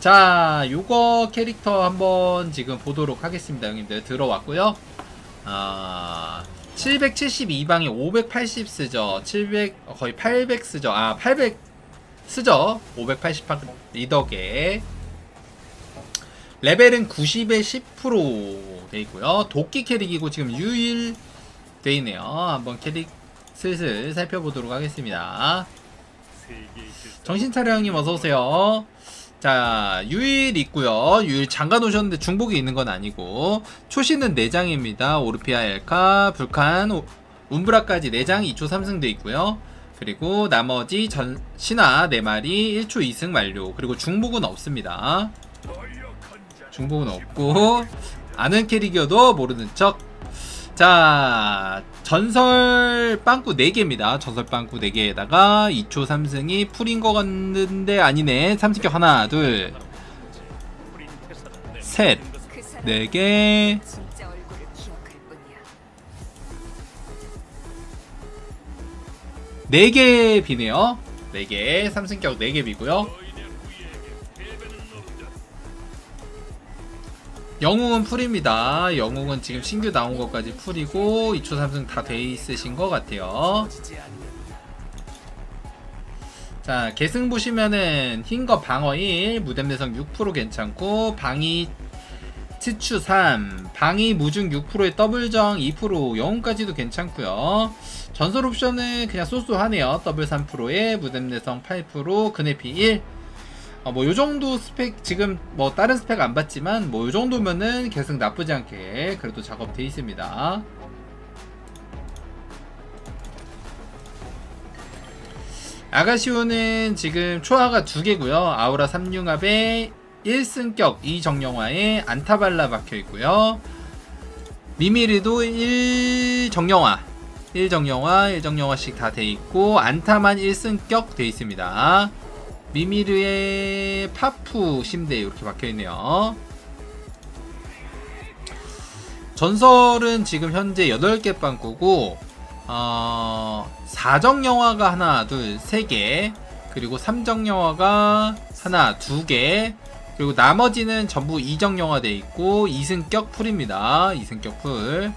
자, 요거 캐릭터 한번 지금 보도록 하겠습니다, 형님들. 들어왔고요. 아, 772방에 580 쓰죠. 700, 어, 거의 800 쓰죠. 아, 800 쓰죠. 580방 리더게. 레벨은 90에 10%돼 있고요. 도끼 캐릭이고 지금 유일 돼 있네요. 한번 캐릭 슬슬 살펴보도록 하겠습니다. 정신 차려 형님 어서 오세요. 자, 유일 있고요. 유일 잠가 놓으셨는데 중복이 있는 건 아니고 초시는 4장입니다. 오르피아 엘카, 불칸, 오- 움브라까지 4장이 2초 3승 돼 있고요. 그리고 나머지 전 신화 4마리 1초 2승 완료. 그리고 중복은 없습니다. 중복은 없고 아는 캐릭이어도 모르는 척. 자, 전설 빵꾸 4개입니다. 전설 빵꾸 4개에다가 2초 3승이 풀인 것 같는데 아니네. 3승격 하나, 둘, 셋, 그 사람 4개. 진짜 얼굴을 기억할 뿐이야. 4개 비네요. 4개. 3승격 4개 비고요. 영웅은 풀입니다. 영웅은 지금 신규 나온 것까지 풀이고 2초 3승 다 돼 있으신 것 같아요. 자, 계승 보시면은 흰거 방어 1, 무뎀 내성 6% 괜찮고 방위 치추 3, 방위 무중 6%에 더블정 2%, 영웅까지도 괜찮고요. 전설 옵션은 그냥 쏘쏘하네요. 더블 3%에 무뎀 내성 8%, 그네피 1. 어, 뭐, 요 정도 스펙, 지금 뭐, 다른 스펙 안 봤지만, 뭐, 요 정도면은 계승 나쁘지 않게 그래도 작업돼 있습니다. 아가시오는 지금 초하가 두 개고요. 아우라 3융합에 1승격 2정령화에 안타발라 박혀 있고요. 미미르도 1정령화, 1정령화, 1정령화씩 다 돼 있고 안타만 1승격 돼 있습니다. 미미르의 파푸 심대 이렇게 박혀 있네요. 전설은 지금 현재 8개 빵꾸고 어, 4정 영화가 하나, 둘, 세 개. 그리고 3정 영화가 하나, 두 개. 그리고 나머지는 전부 2정 영화 돼 있고 2승격 풀입니다. 2승격 풀.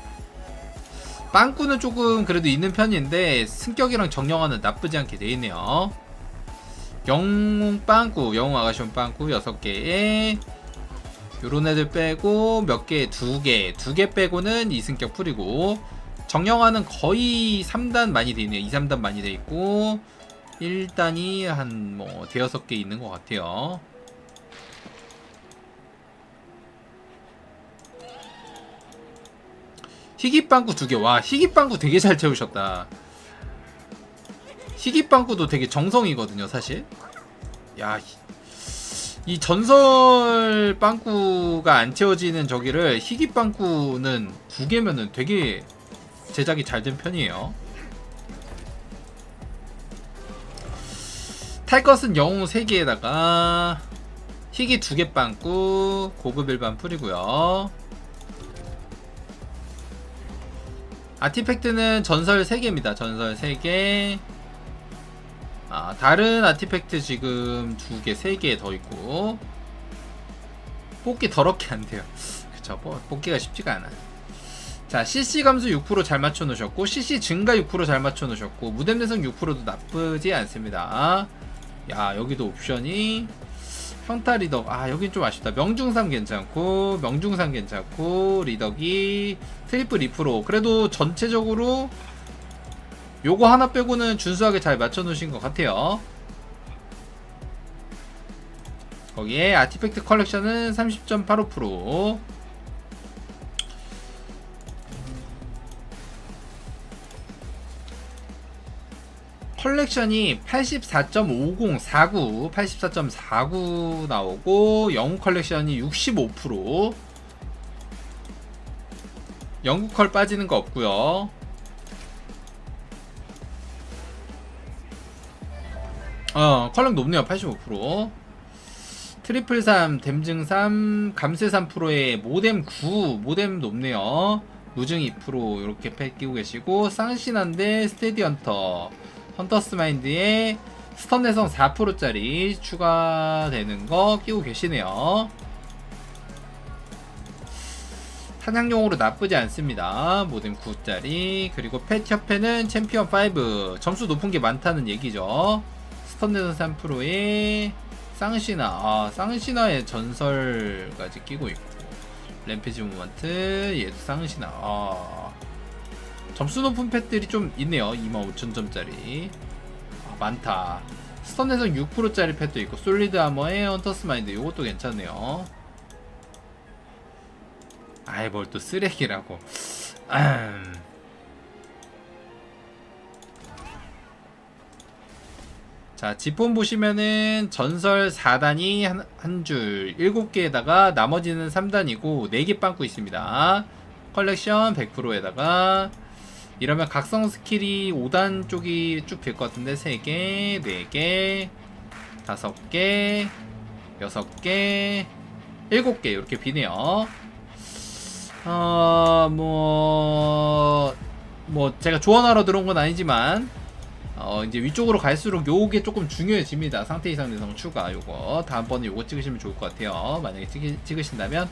빵꾸는 조금 그래도 있는 편인데 승격이랑 정영화는 나쁘지 않게 돼 있네요. 영웅 빵꾸, 영웅 아가시온 빵꾸 6개에 요런 애들 빼고 몇 개, 두 개, 두 개 빼고는 2승격 풀이고 정령화는 거의 3단 많이 돼 있네요. 2, 3단 많이 돼 있고 1단이 한 뭐 대여섯 개 있는 것 같아요. 희귀빵구 두 개. 와, 희귀빵구 되게 잘 채우셨다. 희귀빵구도 되게 정성이거든요, 사실. 야, 이 전설 빵꾸가 안 채워지는 저기를 희귀 빵꾸는 두 개면은 되게 제작이 잘 된 편이에요. 탈 것은 영웅 3개에다가 희귀 2개 빵꾸 고급 일반 풀이고요. 아티팩트는 전설 3개입니다. 전설 3개. 아, 다른 아티팩트 지금 2개, 3개 더 있고. 뽑기 더럽게 안 돼요. 그쵸, 뭐, 뽑기가 쉽지가 않아요. 자, CC 감소 6%잘 맞춰 놓으셨고, CC 증가 6%잘 맞춰 놓으셨고, 무뎀 내성 6%도 나쁘지 않습니다. 야, 여기도 옵션이 평타 리더. 아, 여긴 좀 아쉽다. 명중삼 괜찮고, 명중삼 괜찮고, 리더기, 트리플 2%. 그래도 전체적으로 요거 하나 빼고는 준수하게 잘 맞춰 놓으신 것 같아요. 거기에 아티팩트 컬렉션은 30.85%. 컬렉션이 84.5049, 84.49 나오고 영웅 컬렉션이 65%. 영국 컬 빠지는 거 없고요. 어, 컬럼 높네요. 85%. 트리플 3, 댐증 3, 감세 3%에 모뎀 9, 모뎀 높네요. 무증 2% 이렇게 뺏기고 계시고 쌍신한데 스테디 헌터, 헌터스 마인드에 스턴 내성 4%짜리 추가되는 거 끼고 계시네요. 사냥용으로 나쁘지 않습니다. 모든 9짜리 그리고 펫 협회는 챔피언 5 점수 높은 게 많다는 얘기죠. 스턴 내성 3%에 쌍시나 아 쌍시나의 전설까지 끼고 있고 램페지 모먼트 얘도 쌍시나. 아 점수 높은 펫들이 좀 있네요. 25,000점짜리. 아, 많다. 스턴에서 6%짜리 펫도 있고 솔리드 아머의 헌터스 마인드 이것도 괜찮네요. 아이 뭘 또 쓰레기라고. 음. 자, 지폰 보시면은 전설 4단이 한, 한 줄 7개에다가 나머지는 3단이고 4개 빵꾸 있습니다. 컬렉션 100%에다가 이러면 각성 스킬이 5단 쪽이 쭉 될 것 같은데 3개, 4개, 5개, 6개, 7개 이렇게 비네요. 어, 뭐, 뭐 제가 조언하러 들어온 건 아니지만 어 이제 위쪽으로 갈수록 요게 조금 중요해집니다. 상태 이상 내성 추가 요거. 다음번에 요거 찍으시면 좋을 것 같아요. 만약에 찍, 찍으신다면.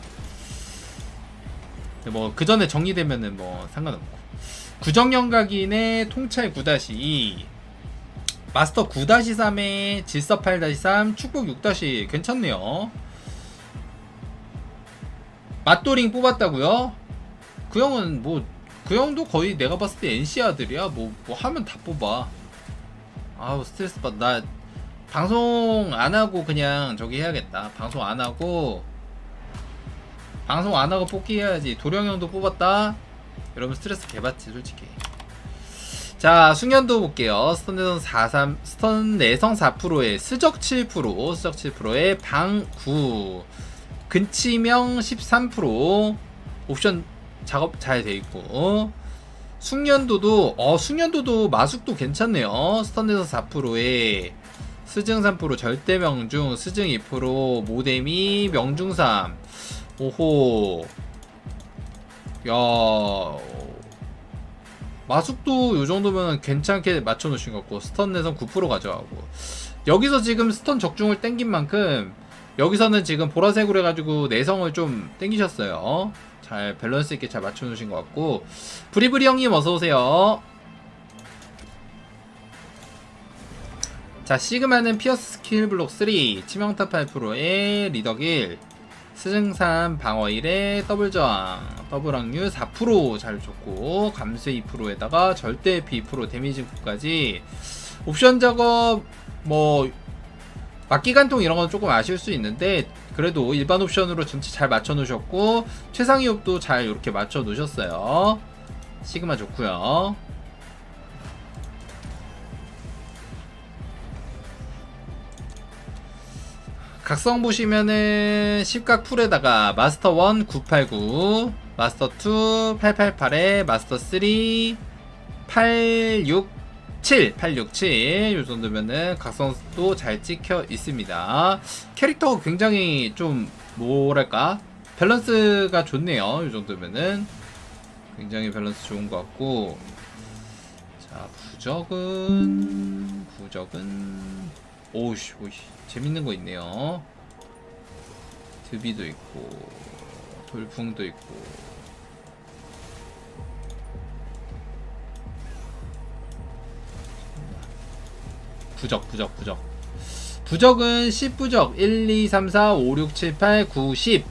뭐 그 전에 정리되면은 뭐 상관없고. 구정연각인의 통찰 9-2 마스터 9-3에 질서 8-3 축복 6- 괜찮네요. 맛도링 뽑았다고요? 그 형은 뭐 그 형도 거의 내가 봤을 때 NC 아들이야. 뭐, 뭐 하면 다 뽑아 아우 스트레스 받. 나 방송 안 하고 그냥 저기 해야겠다. 방송 안 하고 방송 안 하고 뽑기 해야지. 도령 형도 뽑았다. 여러분 스트레스 개받지 솔직히. 자 숙련도 볼게요. 스턴 내성 43 스턴 내성 4%에 스적 7% 스적 7%에 방9 근치명 13% 옵션 작업 잘 돼 있고 숙련도도 어 숙련도도 마숙도 괜찮네요. 스턴에서 4%에. 스증 3% 절대 명중. 스증 2% 모데미 명중 3 오호. 야. 마숙도 요 정도면 괜찮게 맞춰 놓으신 것 같고 스턴 내선 9% 가져가고. 여기서 지금 스턴 적중을 땡긴 만큼 여기서는 지금 보라색으로 해가지고 내성을 좀 땡기셨어요. 잘 밸런스 있게 잘 맞춰 놓으신 것 같고 브리브리 형님 어서 오세요. 자 시그마는 피어스 스킬 블록 3 치명타 8%에 리덕 1 스승산 방어 1에 더블 저항 더블 확률 4%잘 줬고 감수 2%에다가 절대 B2% 데미지 9까지 옵션 작업 뭐 막기관통 이런 건 조금 아쉬울 수 있는데 그래도 일반 옵션으로 전체 잘 맞춰 놓으셨고 최상위업도 잘 이렇게 맞춰 놓으셨어요. 시그마 좋고요. 각성 보시면은 10각 풀에다가 마스터 1 989 마스터 2 888에 마스터 3 867 867 요 정도면은 각성도 잘 찍혀 있습니다. 캐릭터가 굉장히 좀 뭐랄까? 밸런스가 좋네요. 요 정도면은 굉장히 밸런스 좋은 것 같고. 자 부적은 부적은. 오우씨 오우씨. 재밌는 거 있네요. 드비도 있고 돌풍도 있고 부적 부적 부적. 부적은 10부적 1 2 3 4 5 6 7 8 9 10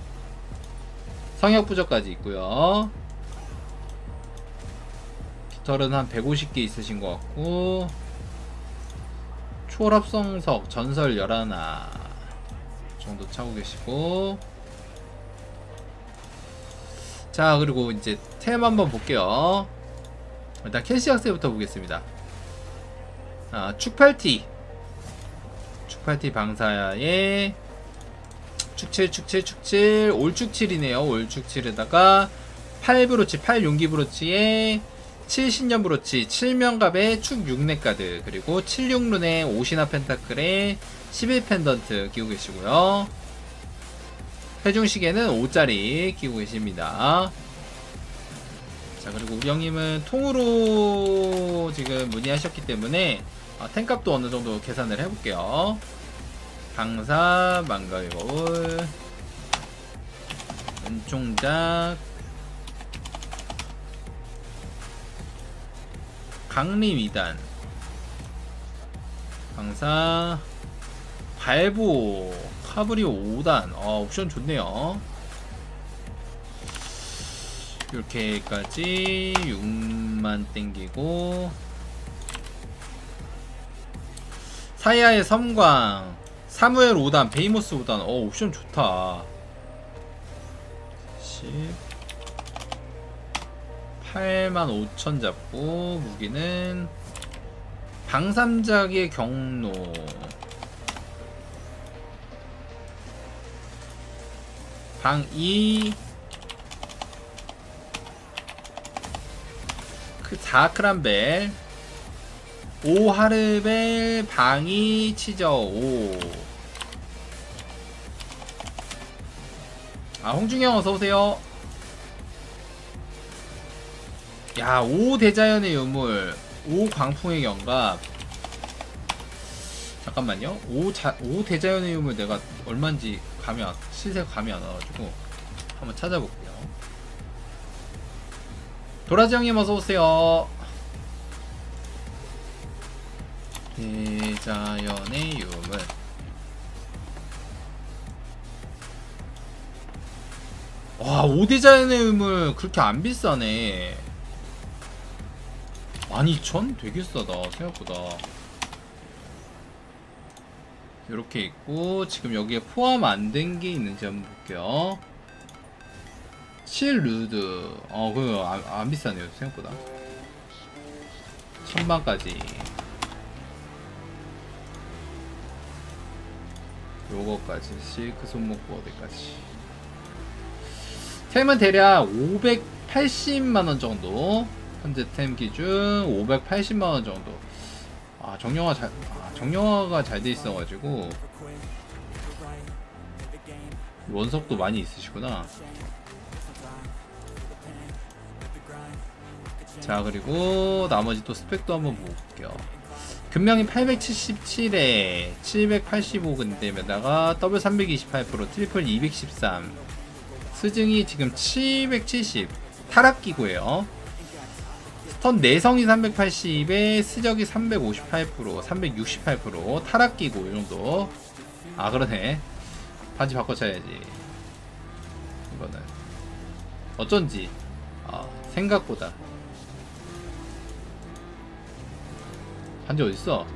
성역 부적까지 있고요. 깃털은 한 150개 있으신 것 같고 초랍성석 전설 11 정도 차고 계시고. 자 그리고 이제 템 한번 볼게요. 일단 캐시 학생부터 보겠습니다 아 축팔티. 축팔티 방사에 축칠 축칠 축칠. 올축칠이네요. 올축칠에다가 8브로치 8용기 브로치에 7신년 브로치 7명갑에 축 6넥가드 그리고 76룬의 오시나 펜타클에 11 펜던트 끼고 계시고요. 회중시계는 5짜리 끼고 계십니다. 자 그리고 우리 형님은 통으로 지금 문의하셨기 때문에 아, 탱값도 어느 정도 계산을 해볼게요. 방사 망가의 거울 은총작 강림 2단 방사 발보 카브리오 5단 어, 옵션 좋네요 이렇게까지 6만 땡기고 사이아의 섬광 사무엘 5단 베이모스 5단. 어 옵션 좋다. 10 8만 5천 잡고 무기는 방삼작의 경로. 방2 그 4크란벨 5하르벨 방이 치저 5 아, 홍중형 어서 오세요. 야, 5 대자연의 유물, 5 광풍의 경갑. 잠깐만요. 5, 자, 5 대자연의 유물 내가 얼마인지 감이 안, 실세 감이 안 와가지고 한번 찾아볼게요. 도라지 형님 어서 오세요. 대자연의 유물. 와, 5대자연의 유물 그렇게 안 비싸네. 12,000? 되게 싸다, 생각보다. 이렇게 있고, 지금 여기에 포함 안 된 게 있는지 한번 볼게요. 7 루드. 어, 그거 안, 안 비싸네요, 생각보다. 천만까지. 요거까지. 실크 손목구 어디까지. 템은 대략 580만원 정도. 현재 템 기준 580만원 정도. 아, 정령화 잘, 아, 정령화가 잘 돼 있어가지고. 원석도 많이 있으시구나. 자, 그리고 나머지 또 스펙도 한번 볼게요. 금명이 877에 785 근대에다가 더블 328% 트리플 213 스증이 지금 770 타락기고요. 스턴 내성이 380에 스적이 358% 368% 타락기고 이 정도. 아 그러네. 반지 바꿔 쳐야지. 이거는. 어쩐지. 아 생각보다 반지 어딨어?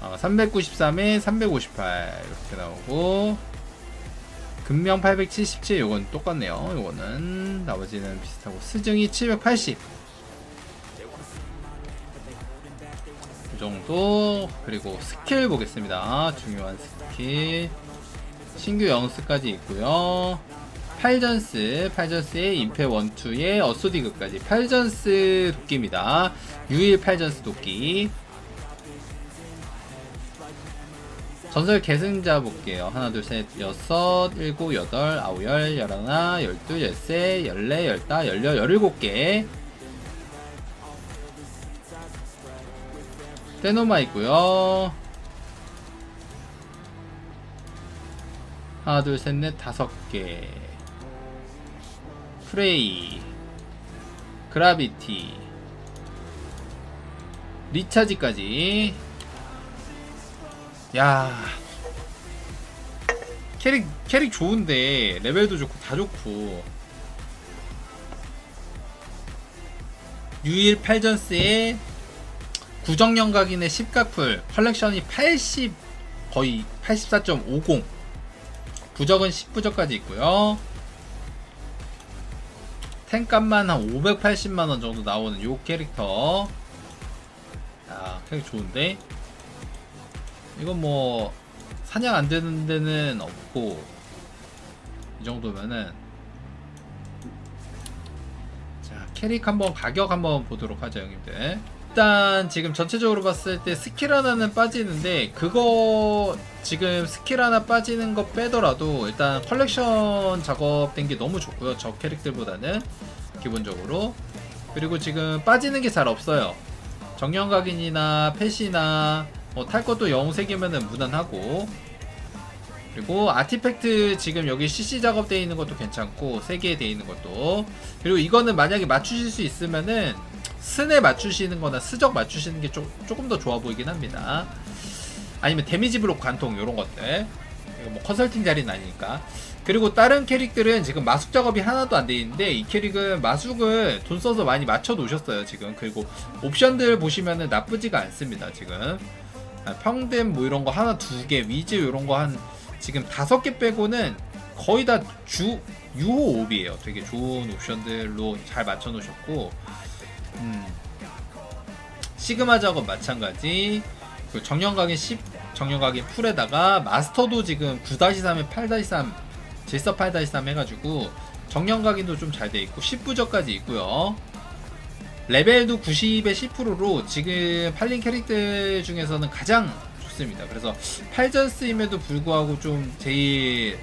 아, 393에 358 이렇게 나오고 금명 877 요건 똑같네요. 요거는 나머지는 비슷하고 스증이 780이 정도. 그리고 스킬 보겠습니다. 중요한 스킬 신규 영스까지 있고요. 팔전스, 팔전스의 임페 원투의 어소디그까지 팔전스 도끼입니다. 유일 팔전스 도끼. 전설 계승자 볼게요. 하나, 둘, 셋, 여섯, 일곱, 여덟, 아홉, 열, 열하나, 열둘, 열세, 열네, 열다, 열여, 열일곱 개. 테노마 있고요. 하나 둘 셋 넷 다섯 개. 프레이 그라비티 리차지까지. 야. 캐릭 캐릭 좋은데 레벨도 좋고 다 좋고. 유일 팔전스의 구정연각인의 10가풀 컬렉션이 80 거의 84.50 부적은 10부적까지 있고요. 탱값만 한 580만원 정도 나오는 요 캐릭터. 야, 캐릭 좋은데? 이건 뭐, 사냥 안 되는 데는 없고, 이 정도면은. 자, 캐릭 한번 가격 한번 보도록 하죠, 형님들. 일단 지금 전체적으로 봤을 때 스킬 하나는 빠지는데 그거 지금 스킬 하나 빠지는 거 빼더라도 일단 컬렉션 작업된 게 너무 좋고요. 저 캐릭들보다는 기본적으로. 그리고 지금 빠지는 게 잘 없어요. 정령각인이나 펫이나 뭐 탈 것도 영웅 3개면은 무난하고. 그리고 아티팩트 지금 여기 CC 작업되어 있는 것도 괜찮고 3개 되어 있는 것도. 그리고 이거는 만약에 맞추실 수 있으면은 스에 맞추시는 거나 스적 맞추시는 게 조, 조금 더 좋아 보이긴 합니다. 아니면 데미지 블록 관통 이런 것들. 뭐 컨설팅 자리는 아니니까. 그리고 다른 캐릭들은 지금 마숙 작업이 하나도 안 돼 있는데 이 캐릭은 마숙을 돈 써서 많이 맞춰 놓으셨어요 지금. 그리고 옵션들 보시면은 나쁘지가 않습니다 지금. 아, 평댐 뭐 이런 거 하나 두 개 위즈 이런 거 한 지금 다섯 개 빼고는 거의 다 주 유호 옵이에요. 되게 좋은 옵션들로 잘 맞춰 놓으셨고 음. 시그마 작업 마찬가지 그 정령각인 10 정령각인 풀에다가 마스터도 지금 9-3에 8-3 질서 8-3 해가지고 정령각인도 좀 잘 돼 있고 10부적까지 있고요 레벨도 90에 10%로 지금 팔린 캐릭터 중에서는 가장 좋습니다 그래서 8전 쓰임에도 불구하고 좀 제일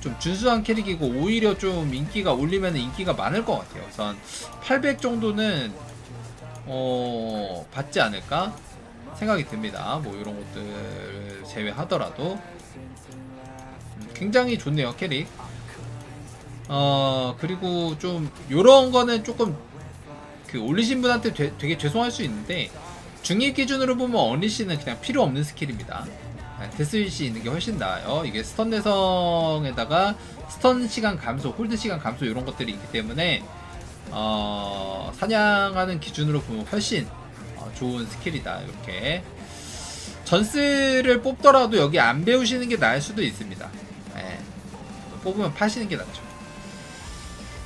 좀 준수한 캐릭이고 오히려 좀 인기가 올리면 인기가 많을 것 같아요. 우선 800 정도는 어 받지 않을까 생각이 듭니다. 뭐 이런 것들 제외하더라도 음, 굉장히 좋네요 캐릭. 어 그리고 좀 요런 거는 조금 그 올리신 분한테 되, 되게 죄송할 수 있는데 중립 기준으로 보면 어니시는 그냥 필요 없는 스킬입니다. 데스윗이 있는 게 훨씬 나아요. 이게 스턴 내성에다가 스턴 시간 감소, 홀드 시간 감소 이런 것들이 있기 때문에 어, 사냥하는 기준으로 보면 훨씬 어, 좋은 스킬이다. 이렇게 전스를 뽑더라도 여기 안 배우시는 게 나을 수도 있습니다. 예. 뽑으면 파시는 게 낫죠.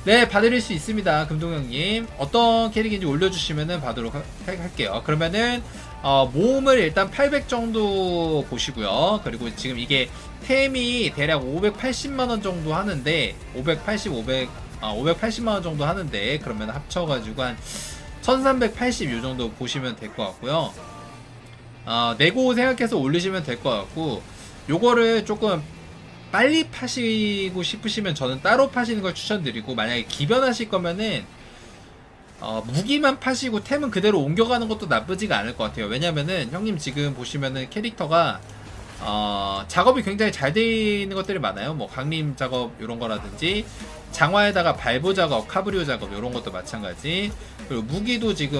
네, 봐드릴 수 있습니다. 금동형님. 어떤 캐릭인지 올려주시면은 봐도록 하- 할게요. 그러면은, 어, 모음을 일단 800 정도 보시고요. 그리고 지금 이게 템이 대략 580만원 정도 하는데, 580, 500, 아, 580만원 정도 하는데, 그러면 합쳐가지고 한 1380 요 정도 보시면 될 것 같고요. 어, 내고 생각해서 올리시면 될 것 같고, 요거를 조금 빨리 파시고 싶으시면 저는 따로 파시는 걸 추천드리고 만약에 기변하실 거면은 어, 무기만 파시고 템은 그대로 옮겨가는 것도 나쁘지가 않을 것 같아요. 왜냐면은 형님 지금 보시면은 캐릭터가 어, 작업이 굉장히 잘 되어 있는 것들이 많아요. 뭐 강림 작업 이런 거라든지 장화에다가 발보 작업, 카브리오 작업 이런 것도 마찬가지. 그리고 무기도 지금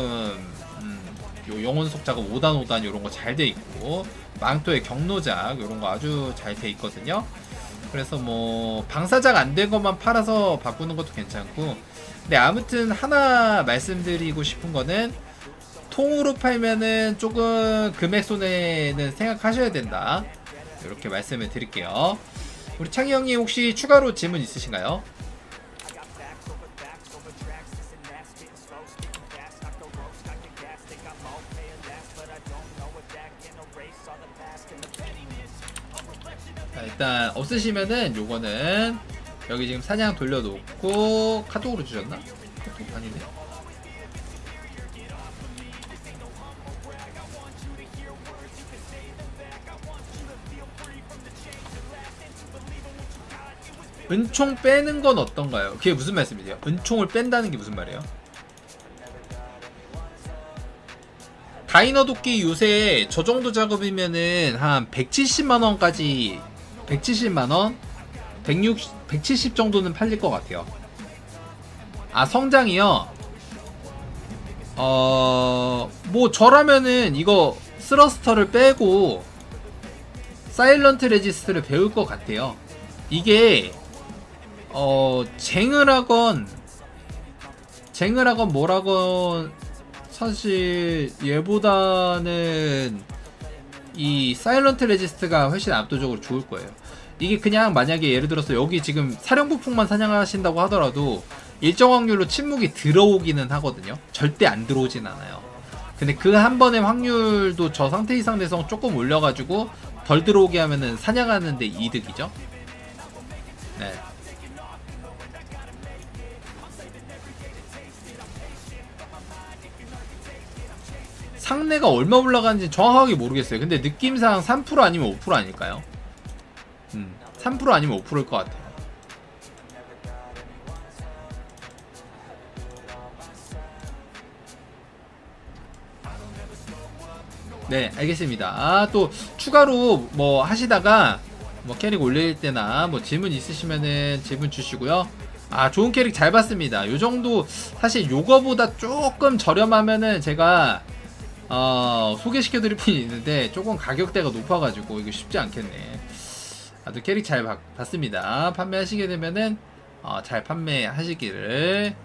음, 요 영혼속 작업 5단 5단 이런 거 잘 돼 있고 망토의 경로작 이런 거 아주 잘 돼 있거든요. 그래서 뭐 방사작 안 된 것만 팔아서 바꾸는 것도 괜찮고 근데 아무튼 하나 말씀드리고 싶은 거는 통으로 팔면은 조금 금액 손해는 생각하셔야 된다 이렇게 말씀을 드릴게요 우리 창희 형님 혹시 추가로 질문 있으신가요? 자, 일단 없으시면은 요거는 여기 지금 사냥 돌려놓고 카톡으로 주셨나? 카톡 아니네. 은총 빼는 건 어떤가요? 그게 무슨 말씀이세요? 은총을 뺀다는 게 무슨 말이에요? 다이너 도끼 요새 저 정도 작업이면은 한 170만 원까지 170만 원, 160, 170 정도는 팔릴 것 같아요. 아 성장이요. 어, 뭐 저라면은 이거 스러스터를 빼고 사일런트 레지스트를 배울 것 같아요. 이게 어 쟁을 하건 쟁을 하건 뭐라건 사실 얘보다는 이 사일런트 레지스트가 훨씬 압도적으로 좋을 거예요. 이게 그냥 만약에 예를 들어서 여기 지금 사령부풍만 사냥하신다고 하더라도 일정 확률로 침묵이 들어오기는 하거든요. 절대 안 들어오진 않아요. 근데 그 한 번의 확률도 저 상태 이상 대성 조금 올려가지고 덜 들어오게 하면은 사냥하는데 이득이죠. 네. 상내가 얼마 올라가는지 정확하게 모르겠어요. 근데 느낌상 3% 아니면 5% 아닐까요? 음, 3% 아니면 5%일 것 같아요. 네, 알겠습니다. 아, 또 추가로 뭐 하시다가 뭐 캐릭 올릴 때나 뭐 질문 있으시면은 질문 주시고요. 아, 좋은 캐릭 잘 봤습니다. 요 정도 사실 요거보다 조금 저렴하면은 제가 어, 소개시켜 드릴 분이 있는데 조금 가격대가 높아 가지고 이거 쉽지 않겠네. 아주 캐릭 잘 봤, 봤습니다. 판매하시게 되면은 어, 잘 판매하시기를